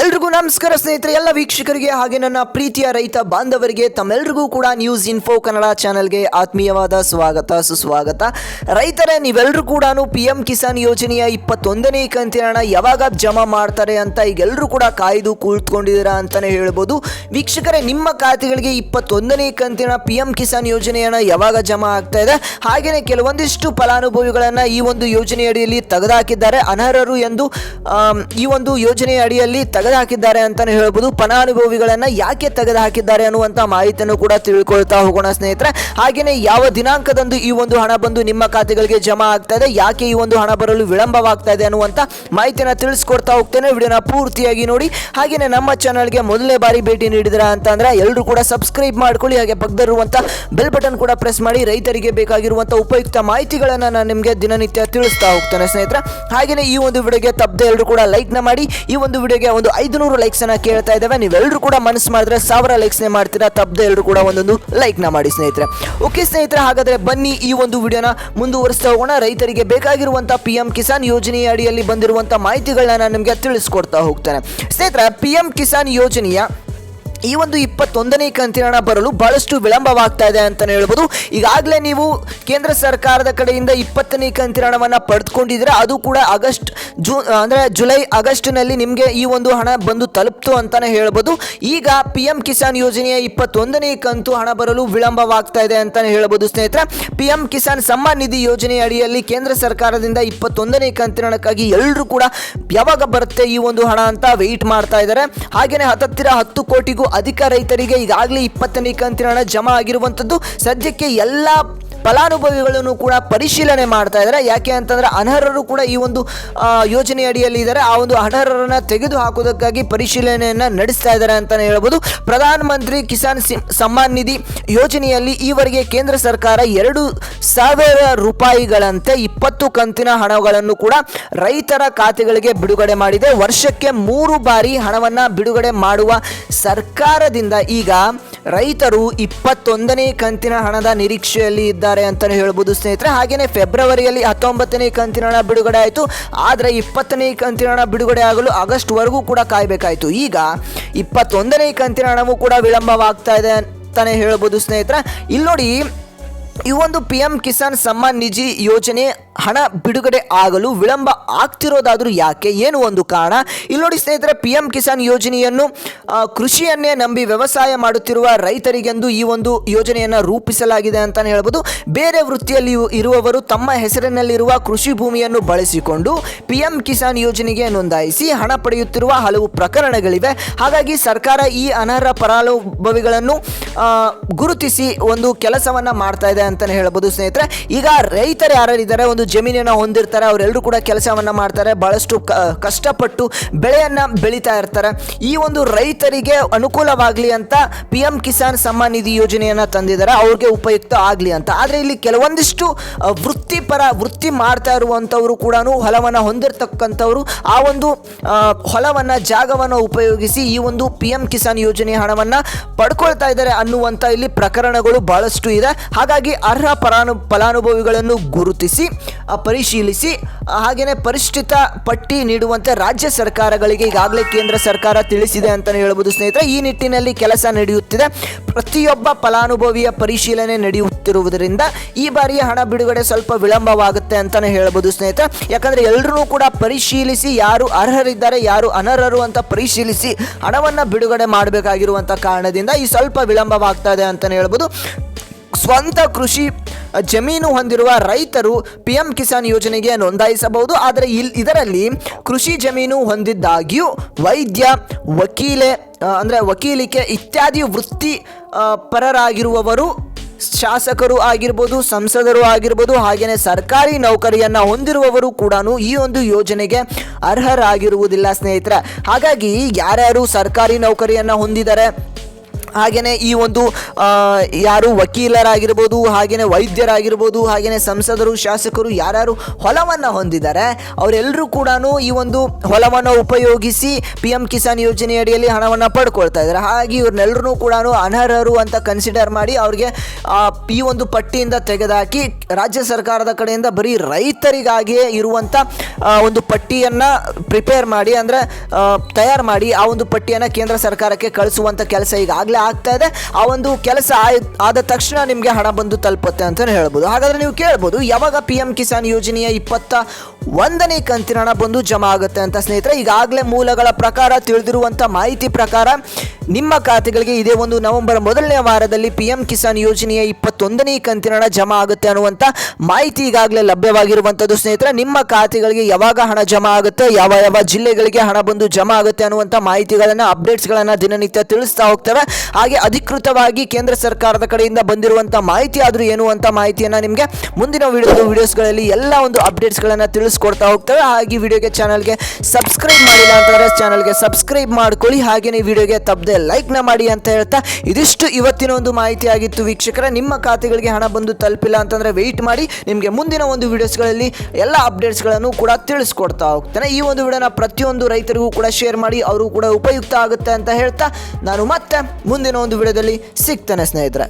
ಎಲ್ರಿಗೂ ನಮಸ್ಕಾರ ಸ್ನೇಹಿತರೆ, ಎಲ್ಲ ವೀಕ್ಷಕರಿಗೆ ಹಾಗೆ ನನ್ನ ಪ್ರೀತಿಯ ರೈತ ಬಾಂಧವರಿಗೆ, ತಮ್ಮೆಲ್ರಿಗೂ ಕೂಡ ನ್ಯೂಸ್ ಇನ್ಫೋ ಕನ್ನಡ ಚಾನೆಲ್ಗೆ ಆತ್ಮೀಯವಾದ ಸ್ವಾಗತ, ಸುಸ್ವಾಗತ. ರೈತರೇ ನೀವೆಲ್ಲರೂ ಕೂಡ ಪಿ ಎಂ ಕಿಸಾನ್ ಯೋಜನೆಯ ಇಪ್ಪತ್ತೊಂದನೇ ಕಂತಿನ ಹಣ ಯಾವಾಗ ಜಮಾ ಮಾಡ್ತಾರೆ ಅಂತ ಈಗ ಎಲ್ಲರೂ ಕೂಡ ಕಾಯ್ದು ಕೂತ್ಕೊಂಡಿದ್ದೀರಾ ಅಂತಲೇ ಹೇಳ್ಬೋದು. ವೀಕ್ಷಕರೇ, ನಿಮ್ಮ ಖಾತೆಗಳಿಗೆ ಇಪ್ಪತ್ತೊಂದನೇ ಕಂತಿನ ಪಿ ಎಂ ಕಿಸಾನ್ ಹಣ ಯಾವಾಗ ಜಮಾ ಆಗ್ತಾ ಇದೆ? ಹಾಗೆಯೇ ಕೆಲವೊಂದಿಷ್ಟು ಫಲಾನುಭವಿಗಳನ್ನು ಈ ಒಂದು ಯೋಜನೆ ಅಡಿಯಲ್ಲಿ ತೆಗೆದುಹಾಕಿದ್ದಾರೆ ಅನರ್ಹರು ಎಂದು ಈ ಒಂದು ಯೋಜನೆಯ ಅಡಿಯಲ್ಲಿ ತೆಗೆದುಹಾಕಿದ್ದಾರೆ ಅಂತಾನೆ ಹೇಳ್ಬೋದು. ಫಲಾನುಭವಿಗಳನ್ನ ಯಾಕೆ ತೆಗೆದುಹಾಕಿದ್ದಾರೆ ಅನ್ನುವಂತ ಮಾಹಿತಿಯನ್ನು ಕೂಡ ತಿಳ್ಕೊಳ್ತಾ ಹೋಗೋಣ ಸ್ನೇಹಿತರೆ. ಹಾಗೆಯೇ ಯಾವ ದಿನಾಂಕದಂದು ಈ ಒಂದು ಹಣ ಬಂದು ನಿಮ್ಮ ಖಾತೆಗಳಿಗೆ ಜಮಾ ಆಗ್ತಾ ಇದೆ ಯಾಕೆ ಈ ಒಂದು ಹಣ ಬರಲು ವಿಳಂಬವಾಗ್ತಾ ಇದೆ ಅನ್ನುವಂತ ಮಾಹಿತಿನ ತಿಳಿಸ್ಕೊಡ್ತಾ ಹೋಗ್ತೇನೆ. ವಿಡಿಯೋನ ಪೂರ್ತಿಯಾಗಿ ನೋಡಿ. ಹಾಗೆಯೇ ನಮ್ಮ ಚಾನಲ್ಗೆ ಮೊದಲನೇ ಬಾರಿ ಭೇಟಿ ನೀಡಿದ್ರ ಅಂತ ಅಂದ್ರೆ ಎಲ್ಲರೂ ಕೂಡ ಸಬ್ಸ್ಕ್ರೈಬ್ ಮಾಡ್ಕೊಳ್ಳಿ. ಹಾಗೆ ಪಕ್ಕದಲ್ಲಿರುವಂಥ ಬೆಲ್ ಬಟನ್ ಕೂಡ ಪ್ರೆಸ್ ಮಾಡಿ. ರೈತರಿಗೆ ಬೇಕಾಗಿರುವಂಥ ಉಪಯುಕ್ತ ಮಾಹಿತಿಗಳನ್ನು ನಾನು ನಿಮಗೆ ದಿನನಿತ್ಯ ತಿಳಿಸ್ತಾ ಹೋಗ್ತೇನೆ ಸ್ನೇಹಿತರೆ. ಹಾಗೆಯೇ ಈ ಒಂದು ವಿಡಿಯೋಗೆ ತಪ್ಪದೆ ಎಲ್ಲರೂ ಕೂಡ ಲೈಕ್ನ ಮಾಡಿ. ಈ ಒಂದು ವಿಡಿಯೋಗೆ ಒಂದು ಐದುನೂರು ಲೈಕ್ಸ್ ಅನ್ನ ಕೇಳ್ತಾ ಇದ್ದೇವೆ. ನೀವೆಲ್ಲರೂ ಕೂಡ ಮನಸ್ಸು ಮಾಡಿದ್ರೆ ಸಾವಿರ ಲೈಕ್ಸ್ನೇ ಮಾಡ್ತೀರಾ. ತಪ್ಪದೆ ಎಲ್ಲರೂ ಕೂಡ ಒಂದೊಂದು ಲೈಕ್ನ ಮಾಡಿ ಸ್ನೇಹಿತರೆ. ಓಕೆ ಸ್ನೇಹಿತರೆ, ಹಾಗಾದ್ರೆ ಬನ್ನಿ ಈ ಒಂದು ವಿಡಿಯೋನ ಮುಂದುವರಿಸ್ತಾ ಹೋಗೋಣ. ರೈತರಿಗೆ ಬೇಕಾಗಿರುವಂಥ ಪಿ ಎಂ ಕಿಸಾನ್ ಯೋಜನೆಯ ಅಡಿಯಲ್ಲಿ ಬಂದಿರುವಂತಹ ಮಾಹಿತಿಗಳನ್ನ ನಾನು ನಿಮಗೆ ತಿಳಿಸ್ಕೊಡ್ತಾ ಹೋಗ್ತೇನೆ. ಸ್ನೇಹಿತರೆ ಪಿ ಎಂ ಕಿಸಾನ್ ಯೋಜನೆಯ ಈ ಒಂದು ಇಪ್ಪತ್ತೊಂದನೇ ಕಂತಿನ ಬರಲು ಬಹಳಷ್ಟು ವಿಳಂಬವಾಗ್ತಾ ಇದೆ ಅಂತಲೇ ಹೇಳ್ಬೋದು. ಈಗಾಗಲೇ ನೀವು ಕೇಂದ್ರ ಸರ್ಕಾರದ ಕಡೆಯಿಂದ ಇಪ್ಪತ್ತನೇ ಕಂತಿನ ಪಡೆದುಕೊಂಡಿದ್ರೆ ಅದು ಕೂಡ ಆಗಸ್ಟ್ ಜೂ, ಅಂದರೆ ಜುಲೈ ಆಗಸ್ಟ್ನಲ್ಲಿ ನಿಮಗೆ ಈ ಒಂದು ಹಣ ಬಂದು ತಲುಪ್ತು ಅಂತಲೇ ಹೇಳ್ಬೋದು. ಈಗ ಪಿ ಎಂ ಕಿಸಾನ್ ಯೋಜನೆಯ ಇಪ್ಪತ್ತೊಂದನೇ ಕಂತು ಹಣ ಬರಲು ವಿಳಂಬವಾಗ್ತಾ ಇದೆ ಅಂತಲೇ ಹೇಳ್ಬೋದು ಸ್ನೇಹಿತರೆ. ಪಿ ಎಂ ಕಿಸಾನ್ ಸಮ್ಮಾನ್ ನಿಧಿ ಯೋಜನೆಯ ಅಡಿಯಲ್ಲಿ ಕೇಂದ್ರ ಸರ್ಕಾರದಿಂದ ಇಪ್ಪತ್ತೊಂದನೇ ಕಂತಿನ ಹಣಕ್ಕಾಗಿ ಎಲ್ಲರೂ ಕೂಡ ಯಾವಾಗ ಬರುತ್ತೆ ಈ ಒಂದು ಹಣ ಅಂತ ವೆಯ್ಟ್ ಮಾಡ್ತಾ ಇದ್ದಾರೆ. ಹಾಗೆಯೇ ಹತ್ತತ್ತಿರ ಹತ್ತು ಕೋಟಿಗೂ ಅಧಿಕ ರೈತರಿಗೆ ಈಗಾಗಲೇ ಇಪ್ಪತ್ತನೇ ಕಂತಿನ ಹಣ ಜಮಾ ಆಗಿರುವಂಥದ್ದು ಸದ್ಯಕ್ಕೆ ಎಲ್ಲ ಫಲಾನುಭವಿಗಳನ್ನು ಕೂಡ ಪರಿಶೀಲನೆ ಮಾಡ್ತಾ ಇದ್ದಾರೆ. ಯಾಕೆ ಅಂತಂದ್ರೆ ಅನರ್ಹರು ಕೂಡ ಈ ಒಂದು ಯೋಜನೆ ಅಡಿಯಲ್ಲಿ ಇದ್ದಾರೆ. ಆ ಒಂದು ಅನರ್ಹರನ್ನು ತೆಗೆದು ಹಾಕೋದಕ್ಕಾಗಿ ಪರಿಶೀಲನೆಯನ್ನ ನಡೆಸ್ತಾ ಇದ್ದಾರೆ ಅಂತಾನೆ ಹೇಳ್ಬೋದು. ಪ್ರಧಾನ ಮಂತ್ರಿ ಕಿಸಾನ್ ಸಮ್ಮಾನ್ ನಿಧಿ ಯೋಜನೆಯಲ್ಲಿ ಈವರೆಗೆ ಕೇಂದ್ರ ಸರ್ಕಾರ ಎರಡು ಸಾವಿರ ರೂಪಾಯಿಗಳಂತೆ ಇಪ್ಪತ್ತು ಕಂತಿನ ಹಣಗಳನ್ನು ಕೂಡ ರೈತರ ಖಾತೆಗಳಿಗೆ ಬಿಡುಗಡೆ ಮಾಡಿದೆ. ವರ್ಷಕ್ಕೆ ಮೂರು ಬಾರಿ ಹಣವನ್ನು ಬಿಡುಗಡೆ ಮಾಡುವ ಸರ್ಕಾರದಿಂದ ಈಗ ರೈತರು ಇಪ್ಪತ್ತೊಂದನೇ ಕಂತಿನ ಹಣದ ನಿರೀಕ್ಷೆಯಲ್ಲಿ ಇದ್ದಾರೆ ಅಂತಲೇ ಹೇಳ್ಬೋದು ಸ್ನೇಹಿತರೆ. ಹಾಗೆಯೇ ಫೆಬ್ರವರಿಯಲ್ಲಿ ಹತ್ತೊಂಬತ್ತನೇ ಕಂತಿನ ಹಣ ಬಿಡುಗಡೆ ಆಯಿತು. ಆದರೆ ಇಪ್ಪತ್ತನೇ ಕಂತಿನ ಹಣ ಬಿಡುಗಡೆ ಆಗಲು ಆಗಸ್ಟ್ವರೆಗೂ ಕೂಡ ಕಾಯಬೇಕಾಯಿತು. ಈಗ ಇಪ್ಪತ್ತೊಂದನೇ ಕಂತಿನ ಹಣವೂ ಕೂಡ ವಿಳಂಬವಾಗ್ತಾ ಇದೆ ಅಂತಲೇ ಹೇಳ್ಬೋದು ಸ್ನೇಹಿತರೆ. ಇಲ್ಲಿ ನೋಡಿ ಈ ಒಂದು ಪಿ ಎಂ ಕಿಸಾನ್ ಸಮ್ಮಾನ್ ನಿಧಿ ಯೋಜನೆ ಹಣ ಬಿಡುಗಡೆ ಆಗಲು ವಿಳಂಬ ಆಗ್ತಿರೋದಾದರೂ ಯಾಕೆ? ಏನು ಒಂದು ಕಾರಣ? ಇಲ್ಲಿ ನೋಡಿ ಸ್ನೇಹಿತರೆ ಪಿ ಎಂ ಕಿಸಾನ್ ಯೋಜನೆಯನ್ನು ಕೃಷಿಯನ್ನೇ ನಂಬಿ ವ್ಯವಸಾಯ ಮಾಡುತ್ತಿರುವ ರೈತರಿಗೆಂದು ಈ ಒಂದು ಯೋಜನೆಯನ್ನು ರೂಪಿಸಲಾಗಿದೆ ಅಂತಲೇ ಹೇಳ್ಬೋದು. ಬೇರೆ ವೃತ್ತಿಯಲ್ಲಿ ಇರುವವರು ತಮ್ಮ ಹೆಸರಿನಲ್ಲಿರುವ ಕೃಷಿ ಭೂಮಿಯನ್ನು ಬಳಸಿಕೊಂಡು ಪಿ ಎಂ ಕಿಸಾನ್ ಯೋಜನೆಗೆ ನೋಂದಾಯಿಸಿ ಹಣ ಪಡೆಯುತ್ತಿರುವ ಹಲವು ಪ್ರಕರಣಗಳಿವೆ. ಹಾಗಾಗಿ ಸರ್ಕಾರ ಈ ಅನರ್ಹ ಫಲಾನುಭವಿಗಳನ್ನು ಗುರುತಿಸಿ ಒಂದು ಕೆಲಸವನ್ನು ಮಾಡ್ತಾ ಇದೆ. ಅಂತಾನೆ ಹೇಳ್ಬೋದು ಸ್ನೇಹಿತರೆ. ಈಗ ರೈತರು ಯಾರಿದ್ದಾರೆ ಒಂದು ಜಮೀನನ್ನು ಹೊಂದಿರ್ತಾರೆ ಅವರೆಲ್ಲರೂ ಕೂಡ ಕೆಲಸವನ್ನ ಮಾಡ್ತಾರೆ, ಬಹಳಷ್ಟು ಕಷ್ಟಪಟ್ಟು ಬೆಳೆಯನ್ನ ಬೆಳೀತಾ ಇರ್ತಾರೆ. ಈ ಒಂದು ರೈತರಿಗೆ ಅನುಕೂಲವಾಗಲಿ ಅಂತ ಪಿ ಎಂ ಕಿಸಾನ್ ಸಮ್ಮಾನ್ ನಿಧಿ ಯೋಜನೆಯನ್ನ ತಂದಿದ್ದಾರೆ, ಅವ್ರಿಗೆ ಉಪಯುಕ್ತ ಆಗಲಿ ಅಂತ. ಆದರೆ ಇಲ್ಲಿ ಕೆಲವೊಂದಿಷ್ಟು ವೃತ್ತಿಪರ, ವೃತ್ತಿ ಮಾಡ್ತಾ ಇರುವಂಥವರು ಕೂಡ ಹೊಲವನ್ನು ಹೊಂದಿರತಕ್ಕಂಥವ್ರು, ಆ ಒಂದು ಹೊಲವನ್ನು, ಜಾಗವನ್ನು ಉಪಯೋಗಿಸಿ ಈ ಒಂದು ಪಿ ಎಂ ಕಿಸಾನ್ ಯೋಜನೆ ಹಣವನ್ನ ಪಡ್ಕೊಳ್ತಾ ಇದ್ದಾರೆ ಅನ್ನುವಂಥ ಇಲ್ಲಿ ಪ್ರಕರಣಗಳು ಬಹಳಷ್ಟು ಇದೆ. ಹಾಗಾಗಿ ಅರ್ಹ ಪರಾನು, ಫಲಾನುಭವಿಗಳನ್ನು ಗುರುತಿಸಿ ಪರಿಶೀಲಿಸಿ ಹಾಗೆಯೇ ಪರಿಷ್ಠಿತ ಪಟ್ಟಿ ನೀಡುವಂತೆ ರಾಜ್ಯ ಸರ್ಕಾರಗಳಿಗೆ ಈಗಾಗಲೇ ಕೇಂದ್ರ ಸರ್ಕಾರ ತಿಳಿಸಿದೆ ಅಂತಲೇ ಹೇಳ್ಬೋದು ಸ್ನೇಹಿತರೆ. ಈ ನಿಟ್ಟಿನಲ್ಲಿ ಕೆಲಸ ನಡೆಯುತ್ತಿದೆ. ಪ್ರತಿಯೊಬ್ಬ ಫಲಾನುಭವಿಯ ಪರಿಶೀಲನೆ ನಡೆಯುತ್ತಿರುವುದರಿಂದ ಈ ಬಾರಿಯ ಹಣ ಬಿಡುಗಡೆ ಸ್ವಲ್ಪ ವಿಳಂಬವಾಗುತ್ತೆ ಅಂತಲೇ ಹೇಳ್ಬೋದು ಸ್ನೇಹಿತರೆ. ಯಾಕಂದ್ರೆ ಎಲ್ಲರೂ ಕೂಡ ಪರಿಶೀಲಿಸಿ ಯಾರು ಅರ್ಹರಿದ್ದಾರೆ, ಯಾರು ಅನರ್ಹರು ಅಂತ ಪರಿಶೀಲಿಸಿ ಹಣವನ್ನು ಬಿಡುಗಡೆ ಮಾಡಬೇಕಾಗಿರುವಂತ ಕಾರಣದಿಂದ ಈ ಸ್ವಲ್ಪ ವಿಳಂಬವಾಗ್ತಾ ಇದೆ ಅಂತಲೇ ಹೇಳ್ಬೋದು. ಸ್ವಂತ ಕೃಷಿ ಜಮೀನು ಹೊಂದಿರುವ ರೈತರು ಪಿ ಎಂ ಕಿಸಾನ್ ಯೋಜನೆಗೆ ನೋಂದಾಯಿಸಬಹುದು. ಆದರೆ ಇಲ್, ಇದರಲ್ಲಿ ಕೃಷಿ ಜಮೀನು ಹೊಂದಿದ್ದಾಗಿಯೂ ವೈದ್ಯ, ವಕೀಲೆ ಅಂದರೆ ವಕೀಲಿಕೆ ಇತ್ಯಾದಿ ವೃತ್ತಿ ಪರರಾಗಿರುವವರು ಶಾಸಕರು ಆಗಿರ್ಬೋದು, ಸಂಸದರು ಆಗಿರ್ಬೋದು ಹಾಗೆಯೇ ಸರ್ಕಾರಿ ನೌಕರಿಯನ್ನು ಹೊಂದಿರುವವರು ಕೂಡ ಈ ಒಂದು ಯೋಜನೆಗೆ ಅರ್ಹರಾಗಿರುವುದಿಲ್ಲ ಸ್ನೇಹಿತರೆ. ಹಾಗಾಗಿ ಯಾರ್ಯಾರು ಸರ್ಕಾರಿ ನೌಕರಿಯನ್ನು ಹೊಂದಿದ್ದಾರೆ ಹಾಗೆಯೇ ಈ ಒಂದು ಯಾರು ವಕೀಲರಾಗಿರ್ಬೋದು ಹಾಗೆಯೇ ವೈದ್ಯರಾಗಿರ್ಬೋದು ಹಾಗೆಯೇ ಸಂಸದರು, ಶಾಸಕರು ಯಾರ್ಯಾರು ಹೊಲವನ್ನು ಹೊಂದಿದ್ದಾರೆ, ಅವರೆಲ್ಲರೂ ಕೂಡ ಈ ಒಂದು ಹೊಲವನ್ನು ಉಪಯೋಗಿಸಿ ಪಿ ಎಂ ಕಿಸಾನ್ ಯೋಜನೆ ಅಡಿಯಲ್ಲಿ ಹಣವನ್ನು ಪಡ್ಕೊಳ್ತಾ ಇದ್ದಾರೆ. ಹಾಗೆ ಇವ್ರನ್ನೆಲ್ಲರೂ ಕೂಡ ಅನರ್ಹರು ಅಂತ ಕನ್ಸಿಡರ್ ಮಾಡಿ ಅವ್ರಿಗೆ ಈ ಒಂದು ಪಟ್ಟಿಯಿಂದ ತೆಗೆದುಹಾಕಿ ರಾಜ್ಯ ಸರ್ಕಾರದ ಕಡೆಯಿಂದ ಬರೀ ರೈತರಿಗಾಗಿಯೇ ಇರುವಂಥ ಒಂದು ಪಟ್ಟಿಯನ್ನು ಪ್ರಿಪೇರ್ ಮಾಡಿ ಅಂದರೆ ತಯಾರು ಮಾಡಿ ಆ ಒಂದು ಪಟ್ಟಿಯನ್ನು ಕೇಂದ್ರ ಸರ್ಕಾರಕ್ಕೆ ಕಳಿಸುವಂಥ ಕೆಲಸ ಈಗಾಗಲೇ ಆಗ್ತಾ ಇದೆ ಆ ಒಂದು ಕೆಲಸ ಆದ ತಕ್ಷಣ ನಿಮಗೆ ಹಣ ಬಂದು ತಲುಪುತ್ತೆ ಅಂತಲೇ ಹೇಳ್ಬೋದು. ಹಾಗಾದರೆ ನೀವು ಕೇಳ್ಬೋದು, ಯಾವಾಗ ಪಿ ಎಂ ಕಿಸಾನ್ ಯೋಜನೆಯ ಇಪ್ಪತ್ತ ಒಂದನೇ ಕಂತಿನ ಹಣ ಬಂದು ಜಮಾ ಆಗುತ್ತೆ ಅಂತ ಸ್ನೇಹಿತರೆ, ಈಗಾಗಲೇ ಮೂಲಗಳ ಪ್ರಕಾರ ತಿಳಿದಿರುವಂಥ ಮಾಹಿತಿ ಪ್ರಕಾರ ನಿಮ್ಮ ಖಾತೆಗಳಿಗೆ ಇದೇ ಒಂದು ನವೆಂಬರ್ ಮೊದಲನೇ ವಾರದಲ್ಲಿ ಪಿ ಎಂ ಕಿಸಾನ್ ಯೋಜನೆಯ ಇಪ್ಪತ್ತೊಂದನೇ ಕಂತಿನ ಹಣ ಜಮಾ ಆಗುತ್ತೆ ಅನ್ನುವಂಥ ಮಾಹಿತಿ ಈಗಾಗಲೇ ಲಭ್ಯವಾಗಿರುವಂಥದ್ದು. ಸ್ನೇಹಿತರೆ, ನಿಮ್ಮ ಖಾತೆಗಳಿಗೆ ಯಾವಾಗ ಹಣ ಜಮಾ ಆಗುತ್ತೆ, ಯಾವ ಯಾವ ಜಿಲ್ಲೆಗಳಿಗೆ ಹಣ ಬಂದು ಜಮಾ ಆಗುತ್ತೆ ಅನ್ನುವಂಥ ಮಾಹಿತಿಗಳನ್ನು, ಅಪ್ಡೇಟ್ಸ್ಗಳನ್ನು ದಿನನಿತ್ಯ ತಿಳಿಸ್ತಾ ಹೋಗ್ತೇವೆ. ಹಾಗೆ ಅಧಿಕೃತವಾಗಿ ಕೇಂದ್ರ ಸರ್ಕಾರದ ಕಡೆಯಿಂದ ಬಂದಿರುವಂಥ ಮಾಹಿತಿ ಆದರೂ ಏನು ಅಂತ ಮಾಹಿತಿಯನ್ನು ನಿಮಗೆ ಮುಂದಿನ ವಿಡಿಯೋ ವಿಡಿಯೋಸ್ಗಳಲ್ಲಿ ಎಲ್ಲ ಒಂದು ಅಪ್ಡೇಟ್ಸ್ಗಳನ್ನು ತಿಳಿಸ್ಕೊಡ್ತಾ ಹೋಗ್ತೇವೆ. ಹಾಗೆ ವಿಡಿಯೋಗೆ ಚಾನಲ್ಗೆ ಸಬ್ಸ್ಕ್ರೈಬ್ ಮಾಡಿಲ್ಲ ಅಂತಂದರೆ ಚಾನಲ್ಗೆ ಸಬ್ಸ್ಕ್ರೈಬ್ ಮಾಡ್ಕೊಳ್ಳಿ. ಹಾಗೆಯೇ ವಿಡಿಯೋಗೆ ತಪ್ಪದೆ ಲೈಕ್ನ ಮಾಡಿ ಅಂತ ಹೇಳ್ತಾ ಇದಿಷ್ಟು ಇವತ್ತಿನ ಒಂದು ಮಾಹಿತಿ ಆಗಿತ್ತು ವೀಕ್ಷಕರ. ನಿಮ್ಮ ಖಾತೆಗಳಿಗೆ ಹಣ ಬಂದು ತಲುಪಿಲ್ಲ ಅಂತಂದರೆ ವೆಯ್ಟ್ ಮಾಡಿ. ನಿಮಗೆ ಮುಂದಿನ ಒಂದು ವಿಡಿಯೋಸ್ಗಳಲ್ಲಿ ಎಲ್ಲ ಅಪ್ಡೇಟ್ಸ್ಗಳನ್ನು ಕೂಡ ತಿಳಿಸ್ಕೊಡ್ತಾ ಹೋಗ್ತಾನೆ. ಈ ಒಂದು ವಿಡಿಯೋನ ಪ್ರತಿಯೊಂದು ರೈತರಿಗೂ ಕೂಡ ಶೇರ್ ಮಾಡಿ ಅವರು ಕೂಡ ಉಪಯುಕ್ತ ಆಗುತ್ತೆ ಅಂತ ಹೇಳ್ತಾ ನಾನು ಮತ್ತೆ ಮುಂದಿನ ಒಂದು ವಿಡಿಯೋದಲ್ಲಿ ಸಿಗ್ತೇನೆ ಸ್ನೇಹಿತರೆ.